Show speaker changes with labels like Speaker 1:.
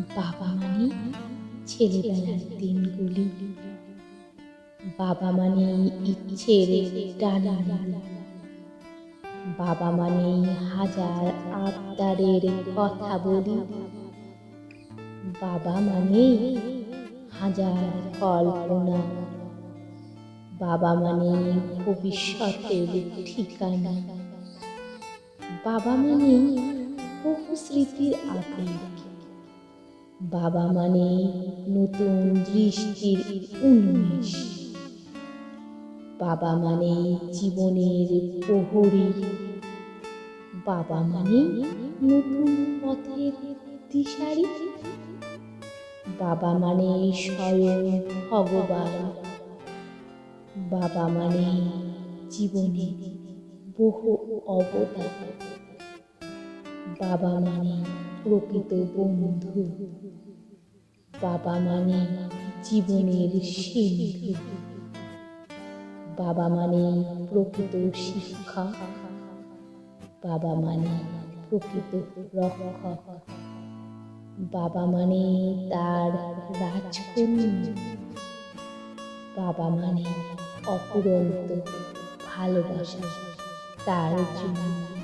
Speaker 1: বাবা মানে ছেলেবেলার দিনগুলি। বাবা মানে ইচ্ছের বাবা মানে হাজার আবদারের কথা বলি। বাবা মানে হাজার কল্পনা। বাবা মানে ভবিষ্যতের ঠিকানা। বাবা মানে বহু স্মৃতির আবেগ। বাবা মানে নতুন দৃষ্টির উন্মেষ। বাবা মানে জীবনের প্রহরী। বাবা মানে নতুন পথের দিশারি। বাবা মানে স্বয়ং ভগবান। বাবা মানে জীবনে বহু অবদান বাবা মানে প্রকৃত বন্ধু। বাবা মানে জীবনের সিন্ধু। বাবা মানে প্রকৃত শিক্ষা। বাবা মানে প্রকৃত রক্ষক। বাবা মানে তার রাজকন্যা। বাবা মানে অপুরন্ত ভালোবাসা তার জন্য।